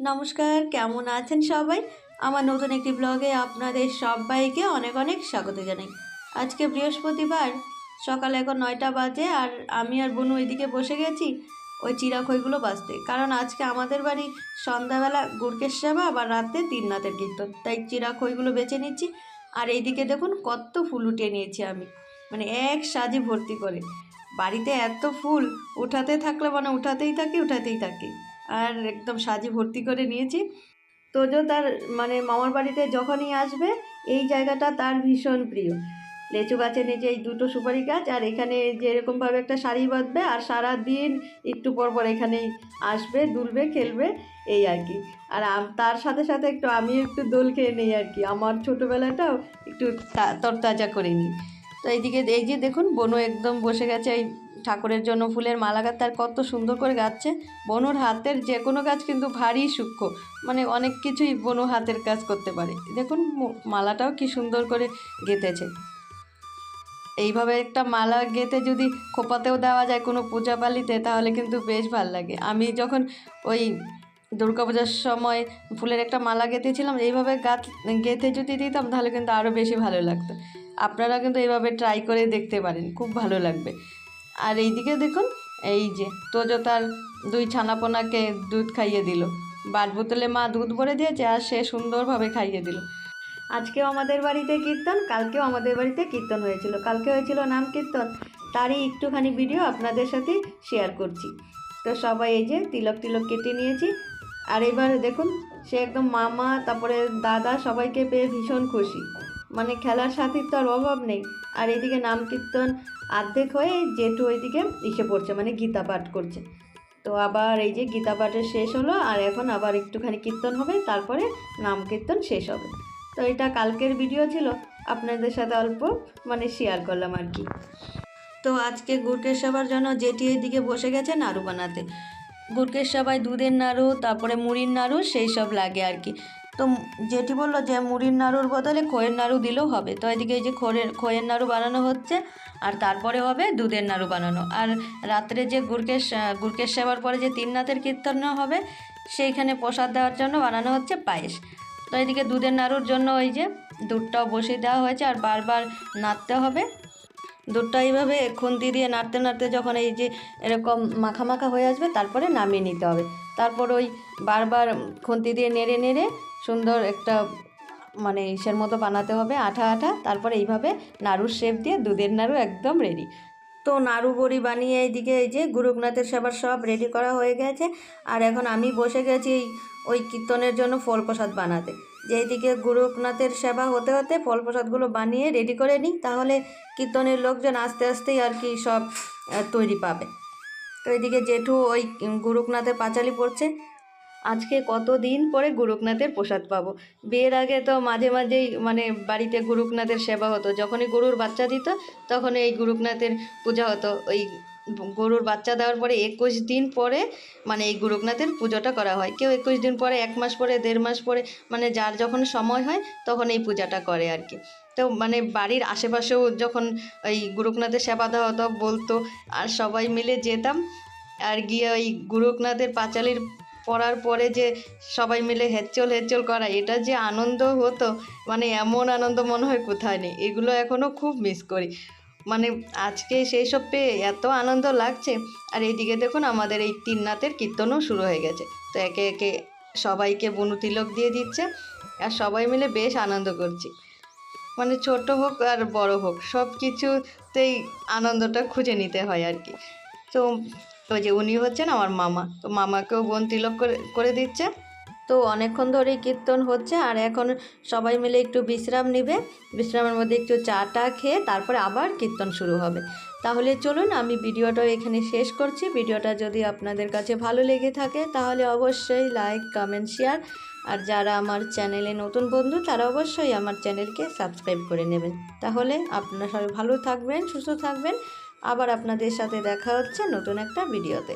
নমস্কার, কেমন আছেন সবাই? আমার নতুন একটি ব্লগে আপনাদের সবাইকে অনেক অনেক স্বাগত জানাই। আজকে বৃহস্পতিবার, সকাল এখন নয়টা বাজে আর আমি আর বোনু ওইদিকে বসে গেছি ওই চিরাখইগুলো বাজতে কারণ আজকে আমাদের বাড়ি সন্ধ্যাবেলা গুড়কের সেবা আবার রাতে তিননাথের কীর্তন। তাই চিরাখইগুলো বেছে নিচ্ছি। আর এইদিকে দেখুন কত ফুল উঠিয়ে নিয়েছি আমি। মানে এক সাজি ভর্তি করে। বাড়িতে এত ফুল, উঠাতে থাকলে মানে উঠাতেই থাকি উঠাতেই থাকি। আর একদম সাজি ভর্তি করে নিয়েছি। তোজো তার মানে মামার বাড়িতে যখনই আসবে, এই জায়গাটা তার ভীষণ প্রিয়। লেচু গাছের নিচে এই দুটো সুপারি গাছ, আর এখানে যেরকমভাবে একটা শাড়ি বাঁধবে, আর সারা দিন একটু পর পর এখানেই আসবে, দুলবে, খেলবে, এই আর কি। আর তার সাথে সাথে একটু আমি একটু দোল খেয়ে নিই আর কি। আমার ছোটোবেলাটাও একটু তরতাজা করে নিই। তো এইদিকে, এই যে দেখুন, বনু একদম বসে গেছে, এই ঠাকুরের জন্য ফুলের মালা গাছ তার কত সুন্দর করে গাচ্ছে। বনুর হাতের যে কোনো কাজ কিন্তু ভারী সূক্ষ্ম। মানে অনেক কিছুই বনু হাতের কাজ করতে পারে। দেখুন মালাটাও কি সুন্দর করে গেঁথেছে। এইভাবে একটা মালা গেঁথে যদি খোপাতেও দেওয়া যায় কোনো পূজা পালিতে, তাহলে কিন্তু বেশ ভালো লাগে। আমি যখন ওই দুর্গাপূজার সময় ফুলের একটা মালা গেঁথেছিলাম, এইভাবে গাছ গেঁথে যদি দিতাম, তাহলে কিন্তু আরও বেশি ভালো লাগতো। আপনারা কিন্তু এইভাবে ট্রাই করে দেখতে পারেন। খুব ভালো লাগবে। আর এইদিকে দেখুন, এই যে তোজো তার দুই ছানাপোনাকে দুধ খাইয়ে দিল। বাট বোতলে মা দুধ ভরে দিয়েছে আর সে সুন্দরভাবে খাইয়ে দিল। আজকেও আমাদের বাড়িতে কীর্তন, কালকেও আমাদের বাড়িতে কীর্তন হয়েছিল। কালকে হয়েছিল নাম কীর্তন, তারই একটুখানি ভিডিও আপনাদের সাথে শেয়ার করছি। তো সবাই এই যে তিলক তিলক কেটে নিয়েছি। আর এবার দেখুন, সে একদম মামা, তারপরে দাদা সবাইকে পেয়ে ভীষণ খুশি। মানে খেলার সাথীর তো আর অভাব নেই। আর এদিকে নাম কীর্তন অর্ধেক হয়ে জেঠু ওইদিকে ইসে পড়ছে মানে গীতা পাঠ করছে। তো আবার এই যে গীতা পাঠের শেষ হলো, আর এখন আবার একটুখানি কীর্তন হবে, তারপরে নাম কীর্তন শেষ হবে। তো এটা কালকের ভিডিও ছিল, আপনাদের সাথে অল্প মানে শেয়ার করলাম আর কি। তো আজকে গুড়কের সবার জন্য জেঠি এদিকে বসে গেছে নাড়ু বানাতে। গুড়কের সবাই দুধের নাড়ু, তারপরে মুড়ির নাড়ু, সেই সব লাগে আর কি। তো জেঠি বলল যে মুড়ির নাড়ুর বদলে খোয়ের নাড়ু দিলেও হবে। তো এদিকে এই যে খোয়ের খোয়ের নাড়ু বানানো হচ্ছে আর তারপরে হবে দুধের নাড়ু বানানো। আর রাত্রে যে গুড়কের গুড়কের সেবার পরে যে তিননাথের কীর্তন হবে, সেইখানে প্রসাদ দেওয়ার জন্য বানানো হচ্ছে পায়েস। তো এদিকে দুধের নাড়ুর জন্য ওই যে দুধটাও বসিয়ে দেওয়া হয়েছে আর বারবার নাড়তে হবে। দুধটা এইভাবে খুন্তি দিয়ে নাড়তে নাড়তে যখন এই যে এরকম মাখা মাখা হয়ে আসবে, তারপরে নামিয়ে নিতে হবে। তারপর ওই বারবার খুন্তি দিয়ে নেড়ে নেড়ে সুন্দর একটা মানে ইসের মতো বানাতে হবে আঠা আঠা, তারপর এইভাবে নাড়ুর শেপ দিয়ে দুধের নাড়ু একদম রেডি তো নাড়ু বড়ি বানিয়ে এইদিকে এই যে গুরুনাথের সেবার সব রেডি করা হয়ে গেছে। আর এখন আমি বসে গেছি ওই কীর্তনের জন্য ফল প্রসাদ বানাতে। যেদিকে গুরুনাথের সেবা হতে হতে ফল প্রসাদগুলো বানিয়ে রেডি করে নিই, তাহলে কীর্তনের লোকজন আস্তে আস্তেই আর কি সব তৈরি পাবে। তো এদিকে জেঠু ওই গুরুনাথের পাঁচালি পড়ছে। আজকে কত দিন পরে গুরুনাথের প্রসাদ পাবো? বিয়ের আগে তো মাঝে মাঝেই মানে বাড়িতে গুরুনাথের সেবা হতো। যখনই গরুর বাচ্চা দিত তখন এই গুরুনাথের পূজা হতো। ওই গরুর বাচ্চা দেওয়ার পরে একুশ দিন পরে মানে এই গুরুনাথের পুজোটা করা হয়। কেউ একুশ দিন পরে, এক মাস পরে, দেড় মাস পরে মানে যার যখন সময় হয়, তখন এই পূজাটা করে আর কি। তো মানে বাড়ির আশেপাশেও যখন ওই গুরুনাথের সেবা দেওয়া হতো, বলতো, আর সবাই মিলে যেতাম। আর গিয়ে ওই গুরুনাথের পাঁচালির পড়ার পরে যে সবাই মিলে হেচ্চল হেচ্চল করা, এটা যে আনন্দ হতো মানে এমন আনন্দ মনে হয় কোথায় নেই। এগুলো এখনও খুব মিস করি। মানে আজকে সেই সব পেয়ে এত আনন্দ লাগছে। আর এইদিকে দেখুন আমাদের এই তিননাথের কীর্তনও শুরু হয়ে গেছে। তো একে একে সবাইকে বনু তিলক দিয়ে দিচ্ছে আর সবাই মিলে বেশ আনন্দ করছি। মানে ছোট হোক আর বড় হোক সব কিছুতেই আনন্দটা খুঁজে নিতে হয় আর কি। তো ওই যে উনি হচ্ছেন আমার মামা। তো মামাকেও বোন তিলক করে করে দিচ্ছে। তো অনেকক্ষণ ধরেই কীর্তন হচ্ছে আর এখন সবাই মিলে একটু বিশ্রাম নেবে। বিশ্রামের মধ্যে একটু চা টা খেয়ে তারপরে আবার কীর্তন শুরু হবে। তাহলে চলুন, আমি ভিডিওটা এখানে শেষ করছি। ভিডিওটা যদি আপনাদের কাছে ভালো লেগে থাকে তাহলে অবশ্যই লাইক, কমেন্ট, শেয়ার। আর যারা আমার চ্যানেলে নতুন বন্ধু তারা অবশ্যই আমার চ্যানেলকে সাবস্ক্রাইব করে নেবেন। তাহলে আপনারা সবাই ভালো থাকবেন, সুস্থ থাকবেন। আবার আপনাদের সাথে দেখা হচ্ছে নতুন একটা ভিডিওতে।